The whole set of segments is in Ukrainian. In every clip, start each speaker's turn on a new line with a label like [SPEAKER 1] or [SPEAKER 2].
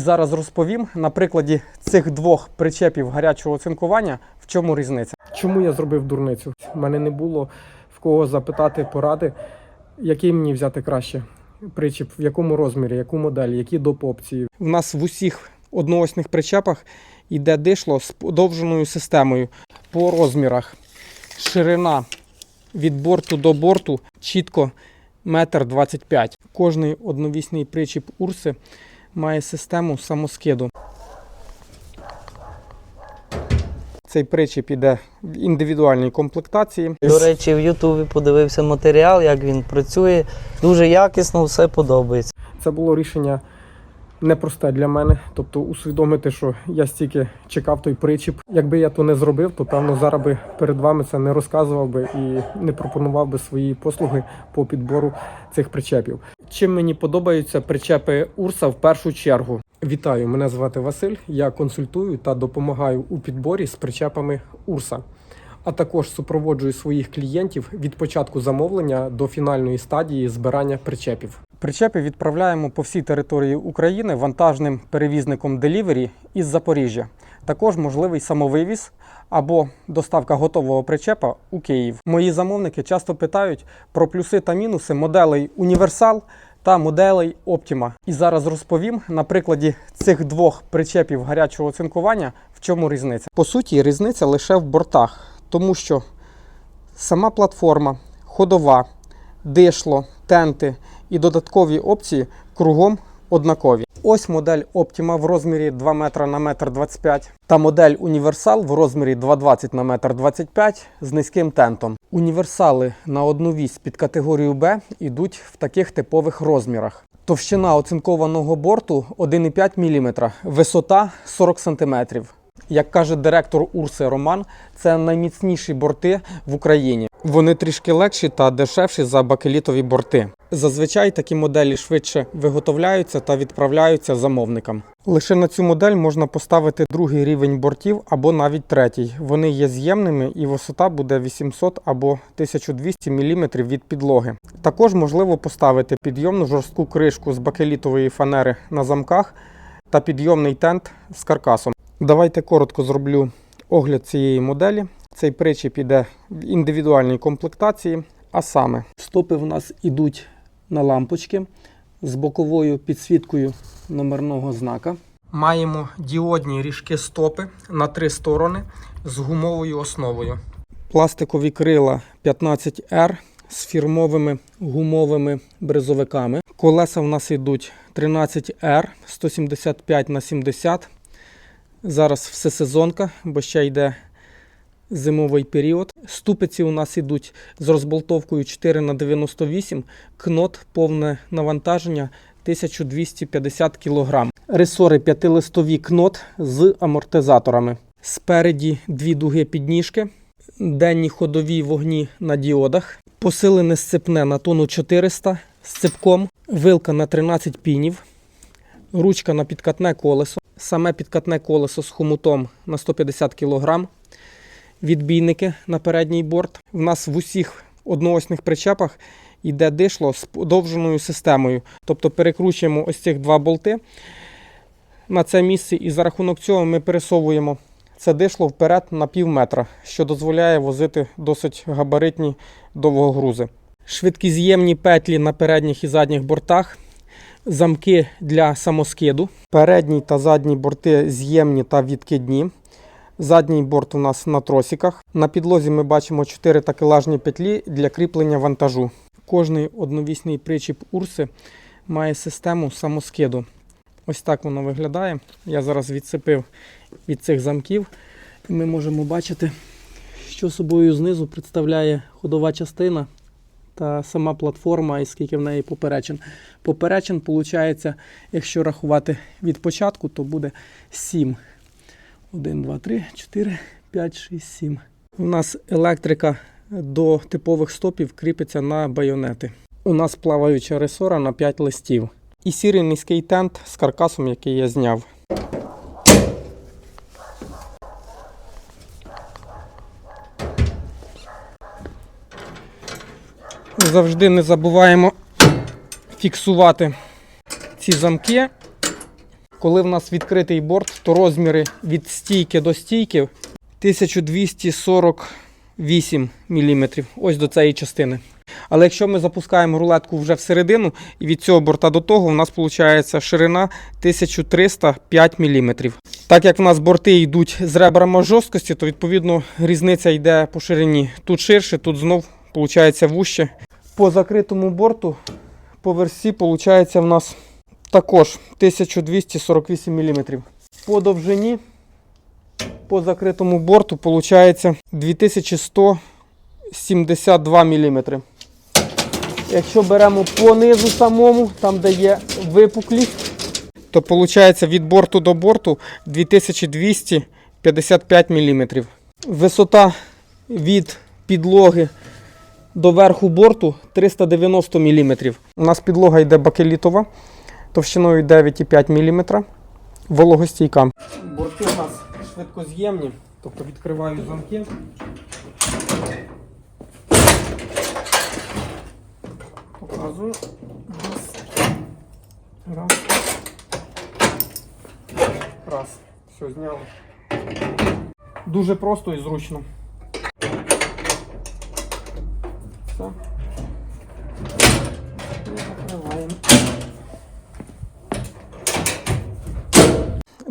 [SPEAKER 1] Зараз розповім на прикладі цих двох причепів гарячого оцинкування, в чому різниця. Чому я зробив дурницю? У мене не було в кого запитати поради, який мені взяти краще причіп, в якому розмірі, яку модель, які доп. опції. У нас в усіх одноосних причепах йде дишло з подовженою системою по розмірах. Ширина від борту до борту чітко метр двадцять п'ять. Кожний одновісний причіп Урси має систему самоскиду. Цей причіп іде в індивідуальній комплектації.
[SPEAKER 2] До речі, в Ютубі подивився матеріал, як він працює. Дуже якісно, все подобається.
[SPEAKER 1] Це було рішення непросте для мене. Тобто усвідомити, що я стільки чекав той причіп. Якби я то не зробив, то певно зараз би перед вами це не розказував би і не пропонував би свої послуги по підбору цих причепів. Чим мені подобаються причепи Урса в першу чергу. Вітаю, мене звати Василь. Я консультую та допомагаю у підборі з причепами Урса. А також супроводжую своїх клієнтів від початку замовлення до фінальної стадії збирання причепів. Причепи відправляємо по всій території України вантажним перевізником Delivery із Запоріжжя. Також можливий самовивіз або доставка готового причепа у Київ. Мої замовники часто питають про плюси та мінуси моделей Універсал та моделей Optima. І зараз розповім на прикладі цих двох причепів гарячого оцинкування, в чому різниця. По суті, різниця лише в бортах, тому що сама платформа, ходова, дишло, тенти і додаткові опції кругом однакові. Ось модель Optima в розмірі 2 метра на 1,25 м та модель Універсал в розмірі 2,20 на 1,25 м з низьким тентом. Універсали на одну вісь під категорію Б йдуть в таких типових розмірах. Товщина оцинкованого борту 1,5 мм, висота 40 см. Як каже директор Урси Роман, це найміцніші борти в Україні. Вони трішки легші та дешевші за бакелітові борти. Зазвичай такі моделі швидше виготовляються та відправляються замовникам. Лише на цю модель можна поставити другий рівень бортів або навіть третій. Вони є з'ємними і висота буде 800 або 1200 мм від підлоги. Також можливо поставити підйомну жорстку кришку з бакелітової фанери на замках та підйомний тент з каркасом. Давайте коротко зроблю огляд цієї моделі. Цей причіп іде в індивідуальній комплектації, а саме стопи в нас ідуть на лампочки з боковою підсвіткою номерного знака. Маємо діодні ріжки стопи на три сторони з гумовою основою. Пластикові крила 15R з фірмовими гумовими бризовиками. Колеса в нас йдуть 13R 175 на 70 Зараз всесезонка, бо ще йде зимовий період. Ступиці у нас йдуть з розболтовкою 4 на 98 кнот повне навантаження 1250 кг. Ресори п'ятилистові кнот з амортизаторами. Спереді дві дуги підніжки, денні ходові вогні на діодах, посилене сцепне на тонну 400 з цепком, вилка на 13 пінів, ручка на підкатне колесо, саме підкатне колесо з хомутом на 150 кг, відбійники на передній борт. В нас в усіх одноосних причепах йде дишло з подовженою системою. Тобто перекручуємо ось цих два болти на це місце, і за рахунок цього ми пересовуємо це дишло вперед на пів метра, що дозволяє возити досить габаритні довгогрузи. Швидкіз'ємні петлі на передніх і задніх бортах, замки для самоскиду. Передній та задній борти з'ємні та відкидні. Задній борт у нас на тросиках. На підлозі ми бачимо 4 такелажні петлі для кріплення вантажу. Кожний одновісний причіп Урси має систему самоскиду. Ось так воно виглядає. Я зараз відсипив від цих замків. Ми можемо бачити, що собою знизу представляє ходова частина та сама платформа, і скільки в неї поперечин. Поперечин, виходить, якщо рахувати від початку, то буде 7. 1, 2, 3, 4, 5, 6, 7. У нас електрика до типових стопів кріпиться на байонети. У нас плаваюча ресора на 5 листів. І сірий низький тент з каркасом, який я зняв. Завжди не забуваємо фіксувати ці замки. Коли в нас відкритий борт, то розміри від стійки до стійки 1248 мм. Ось до цієї частини. Але якщо ми запускаємо рулетку вже всередину, і від цього борта до того, у нас виходить ширина 1305 мм. Так як в нас борти йдуть з ребрами жорсткості, то відповідно різниця йде по ширині. Тут ширше, тут знов виходить вуще. По закритому борту по версі виходить в нас також 1248 мм. По довжині по закритому борту виходить 2172 мм. Якщо беремо по низу самому, там де є випуклість, то виходить від борту до борту 2255 мм. Висота від підлоги до верху борту 390 мм. У нас підлога йде бакелітова товщиною 9,5 мм. Вологостійка. Борти у нас швидкоз'ємні, тобто відкриваю замки. Показую. Раз. Раз. Все, зняли. Дуже просто і зручно. Все. І закриваємо.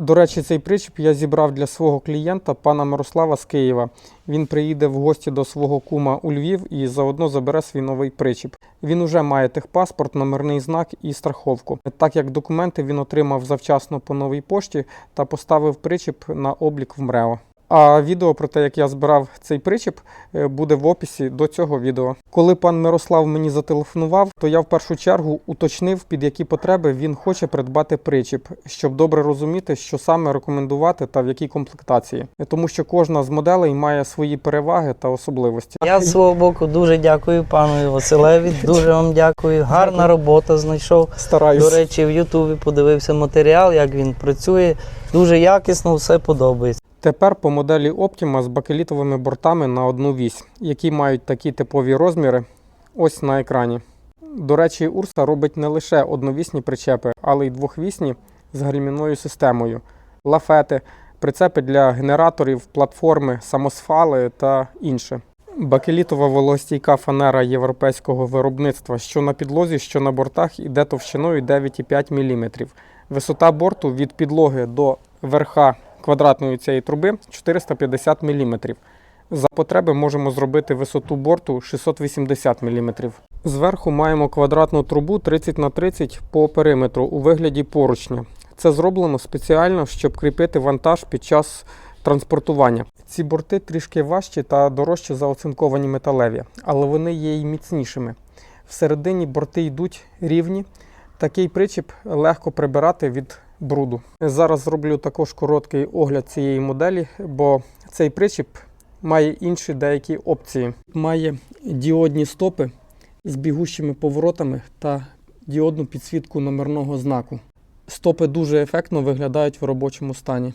[SPEAKER 1] До речі, цей причіп я зібрав для свого клієнта, пана Мирослава з Києва. Він приїде в гості до свого кума у Львів і заодно забере свій новий причіп. Він уже має техпаспорт, номерний знак і страховку. Так як документи він отримав завчасно по новій пошті та поставив причіп на облік в МРЕО. А відео про те, як я збирав цей причіп, е, буде в описі до цього відео. Коли пан Мирослав мені зателефонував, то я в першу чергу уточнив, під які потреби він хоче придбати причіп, щоб добре розуміти, що саме рекомендувати та в якій комплектації, тому що кожна з моделей має свої переваги та особливості.
[SPEAKER 2] Я з свого боку дуже дякую пану Василеві. Дуже вам дякую. Гарна робота знайшов.
[SPEAKER 1] стараюсь.
[SPEAKER 2] До речі, в Ютубі подивився матеріал, як він працює. Дуже якісно, все подобається.
[SPEAKER 1] Тепер по моделі Optima з бакелітовими бортами на одну вісь, які мають такі типові розміри. Ось на екрані. До речі, Урса робить не лише одновісні причепи, але й двохвісні з гальмівною системою, лафети, прицепи для генераторів, платформи, самосфали та інше. Бакелітова вологостійка фанера європейського виробництва, що на підлозі, що на бортах, іде товщиною 9,5 мм. Висота борту від підлоги до верха квадратної цієї труби 450 мм. За потреби можемо зробити висоту борту 680 мм. Зверху маємо квадратну трубу 30 на 30 по периметру у вигляді поручня. Це зроблено спеціально, щоб кріпити вантаж під час транспортування. Ці борти трішки важчі та дорожче за оцинковані металеві, але вони є й міцнішими. Всередині борти йдуть рівні. Такий причіп легко прибирати від бруду. Зараз зроблю також короткий огляд цієї моделі, бо цей причіп має інші деякі опції. Має діодні стопи з бігущими поворотами та діодну підсвітку номерного знаку. Стопи дуже ефектно виглядають в робочому стані.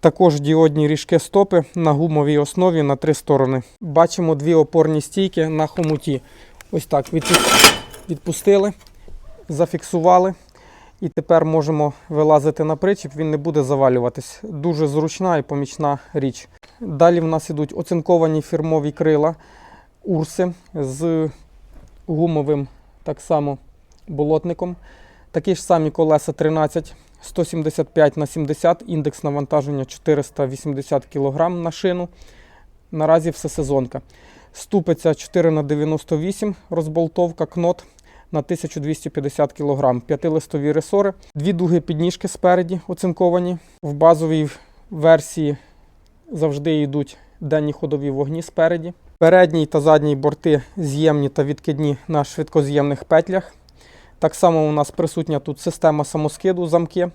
[SPEAKER 1] Також діодні ріжки стопи на гумовій основі на три сторони. Бачимо дві опорні стійки на хомуті. Ось так відпустили, зафіксували. І тепер можемо вилазити на причіп, він не буде завалюватись. Дуже зручна і помічна річ. Далі в нас ідуть оцинковані фірмові крила урси з гумовим так само болотником. Такі ж самі колеса 13, 175 на 70, індекс навантаження 480 кг на шину. Наразі все сезонка. Ступиця 4 на 98 розболтовка, кнот на 1250 кг. П'ятилистові ресори, дві дуги підніжки спереді оцинковані. В базовій версії завжди йдуть денні ходові вогні спереді. Передній та задній борти з'ємні та відкидні на швидкоз'ємних петлях. Так само у нас присутня тут система самоскиду, замки,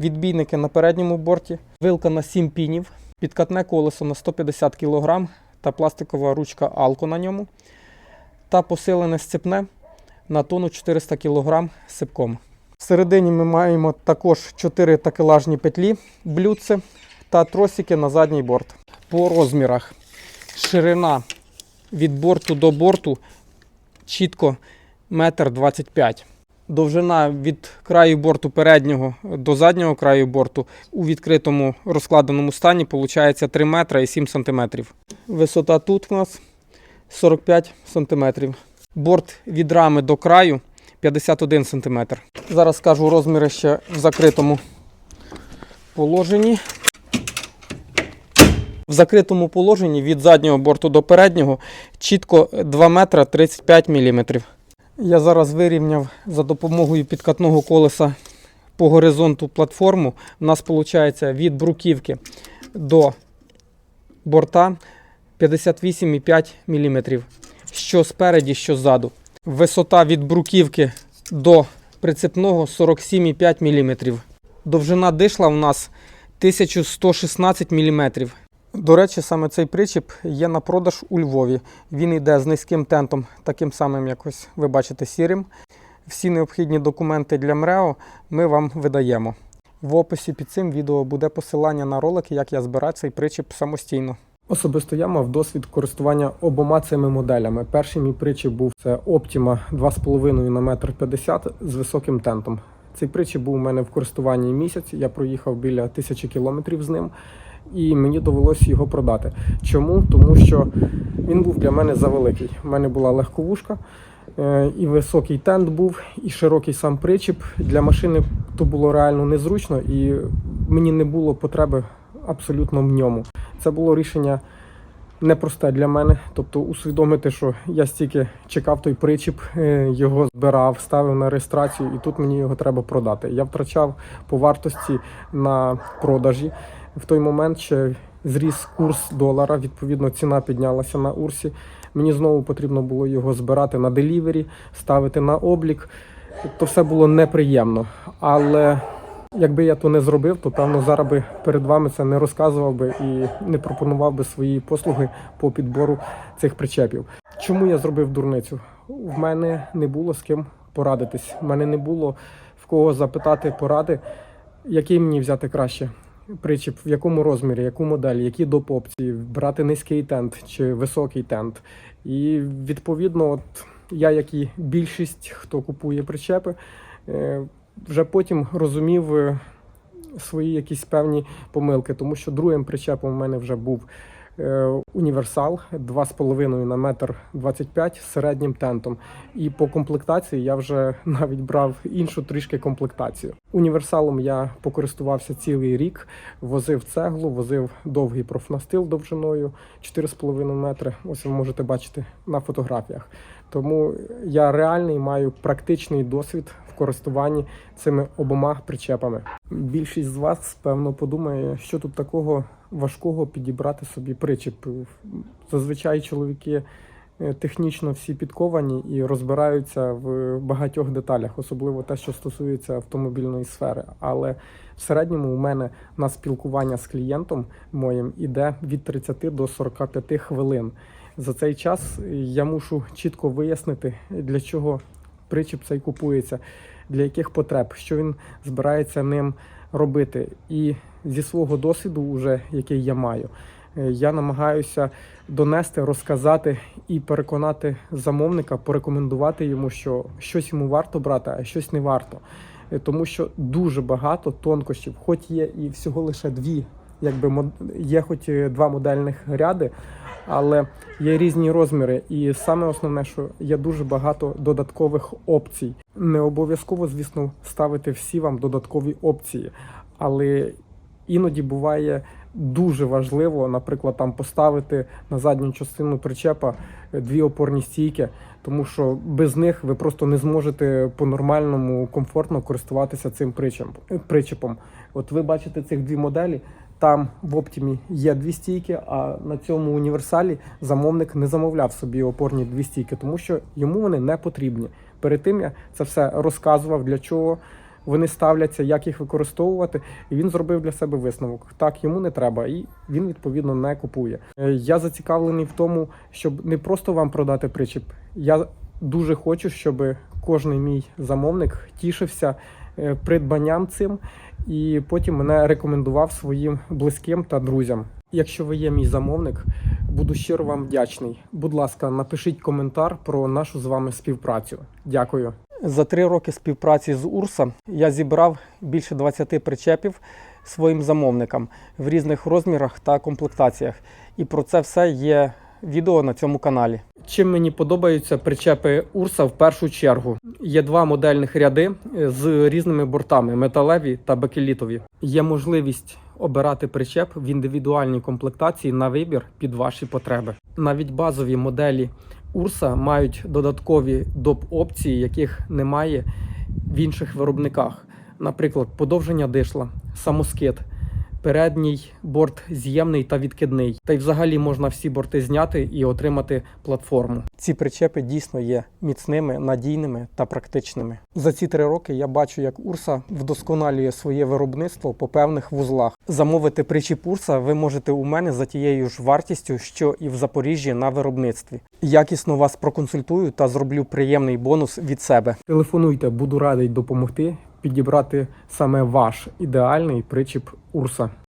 [SPEAKER 1] відбійники на передньому борті, вилка на 7 пінів, підкатне колесо на 150 кг та пластикова ручка Алко на ньому. Та посилене сцепне на тонну 400 кг сипком. Всередині ми маємо також 4 такелажні петлі, блюдце та тросики на задній борт. По розмірах ширина від борту до борту чітко 1,25 м. Довжина від краю борту переднього до заднього краю борту у відкритому розкладеному стані виходить 3 метри і 7 сантиметрів. Висота тут у нас 45 сантиметрів. Борт від рами до краю 51 сантиметр. Зараз скажу розміри ще в закритому положенні. В закритому положенні від заднього борту до переднього чітко 2 метра 35 міліметрів. Я зараз вирівняв за допомогою підкатного колеса по горизонту платформу. У нас виходить від бруківки до борта 58,5 мм. Що спереді, що ззаду. Висота від бруківки до прицепного 47,5 мм. Довжина дишла у нас 1116 мм. До речі, саме цей причіп є на продаж у Львові. Він йде з низьким тентом, таким самим, як ось ви бачите, сірим. Всі необхідні документи для МРЕО ми вам видаємо. В описі під цим відео буде посилання на ролики, як я збираю цей причіп самостійно. Особисто я мав досвід користування обома цими моделями. Перший мій причіп був це Optima 2,5 на 1,50 м з високим тентом. Цей причіп був у мене в користуванні місяць. Я проїхав біля тисячі кілометрів з ним, і мені довелося його продати. Чому? Тому що він був для мене завеликий. У мене була легковушка, е, і високий тент був, і широкий сам причіп. Для машини то було реально незручно, і мені не було потреби абсолютно в ньому. Це було рішення непросте для мене. Тобто усвідомити, що я стільки чекав той причіп, е, його збирав, ставив на реєстрацію, і тут мені його треба продати. Я втрачав по вартості на продажі. В той момент ще зріс курс долара, відповідно, ціна піднялася на урсі. Мені знову потрібно було його збирати на делівері, ставити на облік. То все було неприємно. Але якби я то не зробив, то певно зараз би перед вами це не розказував би і не пропонував би свої послуги по підбору цих причепів. Чому я зробив дурницю? В мене не було з ким порадитись. В мене не було в кого запитати поради, який мені взяти краще. Причіп, в якому розмірі, яку модель, які доп. опції, брати низький тент чи високий тент. І відповідно, от я, як і більшість, хто купує причепи, е, вже потім розумів е, свої якісь певні помилки, тому що другим причепом у мене вже був е, універсал 2,5 на метр 25 з середнім тентом. І по комплектації я вже навіть брав іншу трішки комплектацію. Універсалом я покористувався цілий рік, возив цеглу, возив довгий профнастил довжиною 4,5 метри. Ось ви можете бачити на фотографіях. Тому я реальний маю практичний досвід користуванні цими обома причепами. Більшість з вас певно подумає, що тут такого важкого підібрати собі причеп. Зазвичай чоловіки е, технічно всі підковані і розбираються в багатьох деталях, особливо те, що стосується автомобільної сфери. Але в середньому у мене на спілкування з клієнтом моїм іде від 30 до 45 хвилин. За цей час я мушу чітко вияснити, для чого причіп цей купується, для яких потреб, що він збирається ним робити. І зі свого досвіду, уже, який я маю, е, я намагаюся донести, розказати і переконати замовника, порекомендувати йому, що щось йому варто брати, а щось не варто. Е, Тому що дуже багато тонкощів, хоч є і всього лише дві, якби є хоч два модельних ряди, але є різні розміри. І саме основне, що є дуже багато додаткових опцій. Не обов'язково, звісно, ставити всі вам додаткові опції, але іноді буває дуже важливо, наприклад, там поставити на задню частину причепа е, дві опорні стійки, тому що без них ви просто не зможете по-нормальному комфортно користуватися цим причепом. От ви бачите цих дві моделі. Там в Оптімі є дві стійки, а на цьому універсалі замовник не замовляв собі опорні дві стійки, тому що йому вони не потрібні. Перед тим я це все розказував, для чого вони ставляться, як їх використовувати. І він зробив для себе висновок. Так, йому не треба, і він відповідно не купує. Е, Я зацікавлений в тому, щоб не просто вам продати причіп. Я дуже хочу, щоб кожний мій замовник тішився е, придбанням цим і потім мене рекомендував своїм близьким та друзям. Якщо ви є мій замовник, буду щиро вам вдячний. Будь ласка, напишіть коментар про нашу з вами співпрацю. Дякую. За три роки співпраці з Урса я зібрав більше 20 причепів своїм замовникам в різних розмірах та комплектаціях. І про це все є відео на цьому каналі. Чим мені подобаються причепи Урса в першу чергу. Є два модельних ряди е, з різними бортами металеві та бакелітові. Є можливість обирати причеп в індивідуальній комплектації на вибір під ваші потреби. Навіть базові моделі Урса мають додаткові доп опції, яких немає в інших виробниках. Наприклад, подовження дишла, самоскид, передній борт з'ємний та відкидний. Та й взагалі можна всі борти зняти і отримати платформу. Ці причепи дійсно є міцними, надійними та практичними. За ці три роки я бачу, як Урса вдосконалює своє виробництво по певних вузлах. Замовити причіп Урса ви можете у мене за тією ж вартістю, що і в Запоріжжі на виробництві. Якісно вас проконсультую та зроблю приємний бонус від себе. Телефонуйте, буду радий допомогти підібрати саме ваш ідеальний причіп Урса.